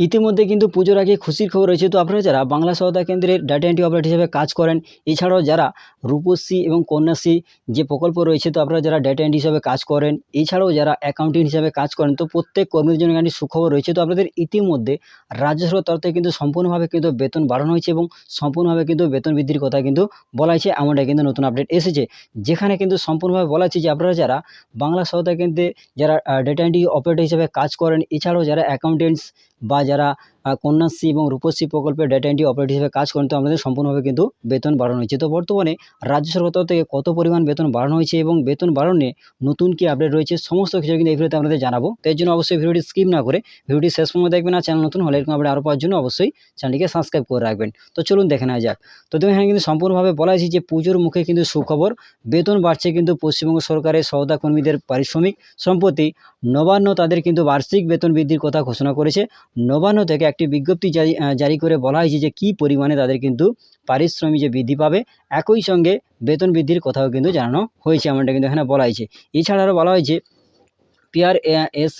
ইতিমধ্যে কিন্তু পুজোর আগে খুশির খবর রয়েছে। তো আপনারা যারা বাংলা সহায়তা কেন্দ্রের ডাটা এন্ট্রি অপারেটর হিসেবে কাজ করেন, এছাড়াও যারা রূপশ্রী এবং কন্যাশ্রী যে প্রকল্প রয়েছে, তো আপনারা যারা ডাটা এন্ট্রি হিসাবে কাজ করেন, এছাড়াও যারা অ্যাকাউন্টেন্ট হিসাবে কাজ করেন, তো প্রত্যেক কর্মীদের জন্য একটি সুখবর রয়েছে। তো আপনাদের ইতিমধ্যে রাজ্য সরকার তরফ থেকে কিন্তু সম্পূর্ণভাবে কিন্তু বেতন বাড়ানো হয়েছে এবং সম্পূর্ণভাবে কিন্তু বেতন বৃদ্ধির কথা কিন্তু বলা হয়েছে। এমনটা কিন্তু নতুন আপডেট এসেছে। যেখানে কিন্তু সম্পূর্ণভাবে বলা হচ্ছে যে আপনারা যারা বাংলা সহায়তা কেন্দ্রে যারা ডেটা এন্ট্রি অপারেটর হিসেবে কাজ করেন, এছাড়াও যারা অ্যাকাউন্টেন্টস বা যারা কন্যাশ্রী এবং রূপশ্রী প্রকল্পের ডেটা এন্ট্রি অপারেটর হিসেবে কাজ করেন তো আমাদের সম্পূর্ণভাবে কিন্তু বেতন বাড়ানো হয়েছে। তো বর্তমানে রাজ্য সরকার থেকে কত পরিমাণ বেতন বাড়ানো হয়েছে এবং বেতন বাড়ানো নতুন কি আপডেট রয়েছে, সমস্ত কিছু কিন্তু এই ভিডিওতে আপনাদের জানাব। তাই জন্য অবশ্যই ভিডিওটি স্কিপ না করে ভিডিওটি শেষ পর্যন্ত দেখবেন আর চ্যানেল নতুন হলে এরকম আপডেট আরও পাওয়ার জন্য অবশ্যই চ্যানেলটিকে সাবস্ক্রাইব করে রাখবেন। তো চলুন দেখে নেওয়া যাক। তো দেখুন, এখানে কিন্তু সম্পূর্ণভাবে বলা হয়েছে যে পুজোর মুখে কিন্তু সুখবর, বেতন বাড়ছে কিন্তু পশ্চিমবঙ্গ সরকারের সহায়তা কর্মীদের পারিশ্রমিক সম্প্রতি নবান্ন তাদের কিন্তু বার্ষিক বেতন বৃদ্ধির কথা ঘোষণা করেছে। নবান্ন থেকে একটি বিজ্ঞপ্তি জারি করে বলা হয়েছে যে কি পরিমাণে তাদের কিন্তু পারিশ্রমিক যে বৃদ্ধি পাবে, একই সঙ্গে বেতন বৃদ্ধির কথাও কিন্তু জানানো হয়েছে, এমনটা কিন্তু এখানে বলা হয়েছে। এছাড়া আরও বলা হয়েছে পিআর এস,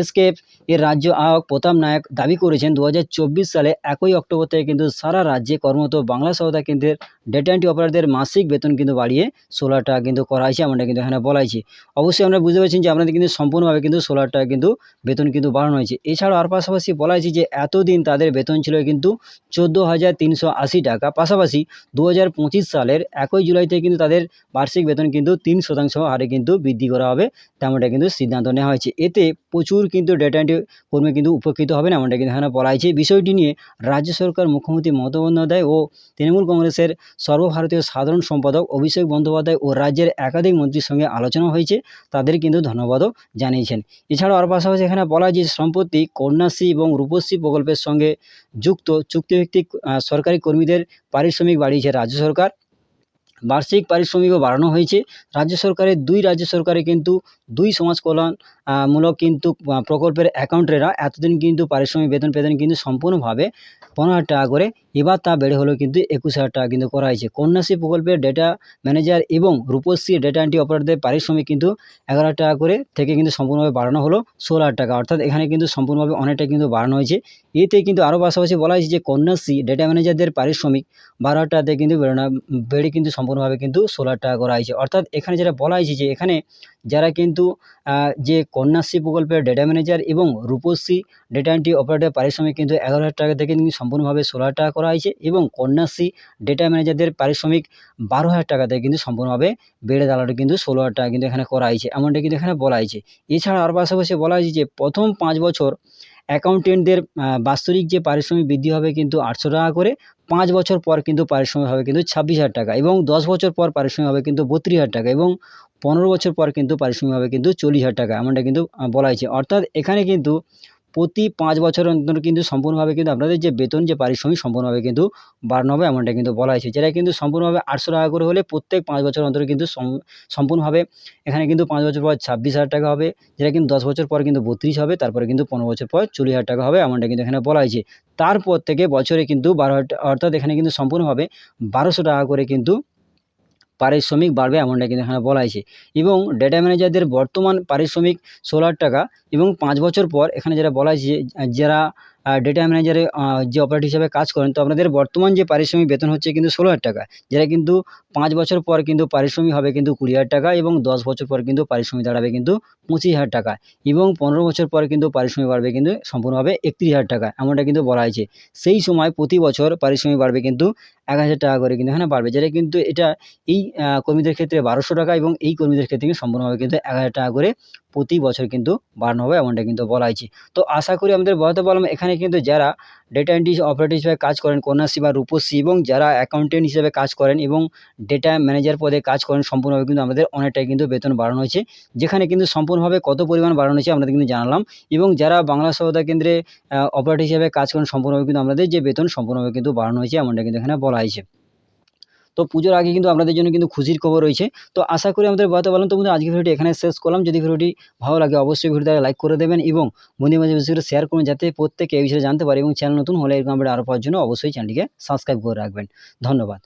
এসকেএফ এর রাজ্য আহ্বায়ক প্রতাপ নায়ক দাবি করেছেন দু হাজার চব্বিশ সালে একই অক্টোবর থেকে কিন্তু সারা রাজ্যে কর্মরত বাংলা সহায়তা কেন্দ্রের ডেটা এন্ট্রি অপারেটরদের মাসিক বেতন কিন্তু বাড়িয়ে ষোলো টাকা কিন্তু করা হয়েছে, এমনটা কিন্তু এখানে বলা হয়েছে। অবশ্যই আমরা বুঝতে পারছি যে আপনাদের কিন্তু সম্পূর্ণভাবে কিন্তু ষোলো টাকা কিন্তু বেতন কিন্তু বাড়ানো হয়েছে। এছাড়াও আর পাশাপাশি বলা হয়েছে যে এতদিন তাদের বেতন ছিল কিন্তু চোদ্দ হাজার তিনশো আশি টাকা। পাশাপাশি দু হাজার পঁচিশ সালের একই জুলাই থেকে কিন্তু তাদের বার্ষিক বেতন কিন্তু তিন শতাংশ হারে কিন্তু বৃদ্ধি করা হবে, তেমনটা কিন্তু সিদ্ধান্ত নেওয়া হয়েছে। এতে প্রচুর কিন্তু ডেটা এন্ট্রি কর্মী কিন্তু উপকৃত হবেন এমনটা কিন্তু এখানে বলা হয়েছে। বিষয়টি নিয়ে রাজ্য সরকার মুখ্যমন্ত্রী মমতা বন্দ্যোপাধ্যায় ও তৃণমূল কংগ্রেসের সর্বভারতীয় সাধারণ সম্পাদক অভিষেক বন্দ্যোপাধ্যায় ও রাজ্যের একাধিক মন্ত্রীর সঙ্গে আলোচনা হয়েছে। তাদের কিন্তু ধন্যবাদও জানিয়েছেন। এছাড়াও আর পাশাপাশি এখানে বলা যে সম্প্রতি কন্যাশ্রী এবং রূপশ্রী প্রকল্পের সঙ্গে যুক্ত চুক্তিভিত্তিক সরকারি কর্মীদের পারিশ্রমিক বাড়িয়েছে রাজ্য সরকার। বার্ষিক পারিশ্রমিকও বাড়ানো হয়েছে। রাজ্য সরকারের দুই রাজ্য সরকারের কিন্তু দুই সমাজ কল্যাণ মূলক কিন্তু প্রকল্পের অ্যাকাউন্টেরা এতদিন কিন্তু পারিশ্রমিক, বেতন পেতেন কিন্তু সম্পূর্ণভাবে পনেরো হাজার টাকা করে। এবার তা বেড়ে হলো কিন্তু একুশ হাজার টাকা কিন্তু করা হয়েছে। কন্যাশ্রী প্রকল্পের ডেটা ম্যানেজার এবং রূপশ্রী ডেটা এন্ট্রি অপারেটরদের পারিশ্রমিক কিন্তু এগারো হাজার টাকা করে থেকে কিন্তু সম্পূর্ণভাবে বাড়ানো হলো, ষোলো হাজার টাকা। অর্থাৎ এখানে কিন্তু সম্পূর্ণভাবে অনেকটা কিন্তু বাড়ানো হয়েছে। এতে কিন্তু আরও পাশাপাশি বলা হয়েছে যে, কন্যাশ্রী ডেটা ম্যানেজারদের পারিশ্রমিক বারো হাজার টাকাতে কিন্তু বেড়ানো বেড়ে কিন্তু সম্পূর্ণভাবে কিন্তু ষোলো হাজার টাকা করা হয়েছে। অর্থাৎ এখানে যেটা বলা হয়েছে যে, এখানে যারা কিন্তু যে কন্যাশ্রী প্রকল্পের ডেটা ম্যানেজার এবং রূপশ্রী ডেটা এন্ট্রি অপারেটর পারিশ্রমিক কিন্তু এগারো হাজার টাকা থেকে কিন্তু সম্পূর্ণভাবে ষোলো হাজার টাকা করা হয়েছে এবং কন্যাশ্রী ডেটা ম্যানেজারদের পারিশ্রমিক বারো হাজার টাকা থেকে কিন্তু সম্পূর্ণভাবে বেড়ে দাঁড়ানো কিন্তু ষোলো হাজার টাকা কিন্তু এখানে করা হয়েছে। এমনটা কিন্তু এখানে বলা হয়েছে। এছাড়া আর পাশাপাশি বলা হয়েছে যে প্রথম পাঁচ বছর অ্যাকাউন্টেন্টদের বাৎসরিক যে পারিশ্রমিক বৃদ্ধি হবে কিন্তু আটশো টাকা করে, পাঁচ বছর পর কিন্তু পারিশ্রমিক হবে কিন্তু ছাব্বিশ হাজার টাকা এবং দশ বছর পর পারিশ্রমিক হবে কিন্তু বত্রিশ হাজার টাকা এবং পনেরো বছর পর কিন্তু পারিশ্রমিক হবে কিন্তু চল্লিশ হাজার টাকা, এমনটা কিন্তু বলা হয়েছে। অর্থাৎ এখানে কিন্তু প্রতি পাঁচ বছর অন্তর কিন্তু সম্পূর্ণভাবে কিন্তু আপনাদের যে বেতন, যে পারিশ্রমিক সম্পূর্ণভাবে কিন্তু বাড়ানো হবে এমনটা কিন্তু বলা হয়েছে। যেটা কিন্তু সম্পূর্ণভাবে আটশো টাকা করে হলে প্রত্যেক পাঁচ বছর অন্তর কিন্তু সম- সম্পূর্ণভাবে এখানে কিন্তু পাঁচ বছর পর ছাব্বিশ হাজার টাকা হবে, যেটা কিন্তু দশ বছর পর কিন্তু বত্রিশ হবে, তারপরে কিন্তু পনেরো বছর পর চল্লিশ হাজার টাকা হবে এমনটা কিন্তু এখানে বলা হয়েছে। তারপর থেকে বছরে কিন্তু বারো অর্থাৎ এখানে কিন্তু সম্পূর্ণভাবে বারোশো টাকা করে কিন্তু পারিশ্রমিক বাড়বে এমনটা কিন্তু এখানে বলা হয়েছে। এবং ডেটা ম্যানেজারদের বর্তমান পারিশ্রমিক ষোলো হাজার টাকা এবং পাঁচ বছর পর এখানে যেটা বলা হয়েছে যারা ডেটা ম্যানেজারে যে অপারেটর হিসাবে কাজ করেন, তো আপনাদের বর্তমান যে পারিশ্রমিক বেতন হচ্ছে কিন্তু ষোলো হাজার টাকা, যেটা কিন্তু পাঁচ বছর পর কিন্তু পারিশ্রমিক হবে কিন্তু কুড়ি হাজার টাকা এবং দশ বছর পর কিন্তু পারিশ্রমিক দাঁড়াবে কিন্তু পঁচিশ হাজার টাকা এবং পনেরো বছর পর কিন্তু পারিশ্রমিক বাড়বে কিন্তু সম্পূর্ণভাবে একত্রিশ হাজার টাকা, এমনটা কিন্তু বলা হয়েছে। সেই সময় প্রতি বছর পারিশ্রমিক বাড়বে কিন্তু এক হাজার টাকা করে কিন্তু এখানে বাড়বে, যেটা কিন্তু এটা এই কর্মীদের ক্ষেত্রে বারোশো টাকা এবং এই কর্মীদের ক্ষেত্রে কিন্তু সম্পূর্ণভাবে কিন্তু এক হাজার টাকা করে প্রতি বছর কিন্তু বাড়ানো হবে এমনটা কিন্তু বলা হয়েছে। তো আশা করি আমাদের বলতে পারলাম এখানে কিন্তু যারা ডেটা এন্ট্রি অপারেটর হিসেবে কাজ করেন, কন্যাশ্রী বা রূপশ্রী এবং যারা অ্যাকাউন্টেন্ট হিসেবে কাজ করেন এবং ডেটা ম্যানেজার পদে কাজ করেন, সম্পূর্ণভাবে কিন্তু আমাদের অনেকটাই কিন্তু বেতন বাড়ানো হয়েছে। যেখানে কিন্তু সম্পূর্ণভাবে কত পরিমাণ বাড়ানো হয়েছে আমাদের কিন্তু জানালাম এবং যারা বাংলা সহায়তা কেন্দ্রে অপারেটর হিসেবে কাজ করেন, সম্পূর্ণভাবে কিন্তু আমাদের যে বেতন সম্পূর্ণভাবে কিন্তু বাড়ানো হয়েছে এমনটা কিন্তু এখানে বলা হয়েছে। তো পুজোর আগে কিন্তু আপনাদের জন্য কিন্তু খুশির খবর রয়েছে। তো আশা করি আমাদের বলতে পারলাম তো বন্ধু আজকে ভিডিওটি এখানে শেষ করলাম। যদি ভিডিওটি ভালো লাগে অবশ্যই ভিডিওটা লাইক করে দেবেন এবং বন্ধু মাঝে বেশি করে শেয়ার করুন যাতে প্রত্যেকে এই বিষয়ে জানতে পারে এবং চ্যানেল নতুন হলে এরকম আমরা আরও পাওয়ার জন্য অবশ্যই চ্যানেলটিকে সাবস্ক্রাইব করে রাখবেন। ধন্যবাদ।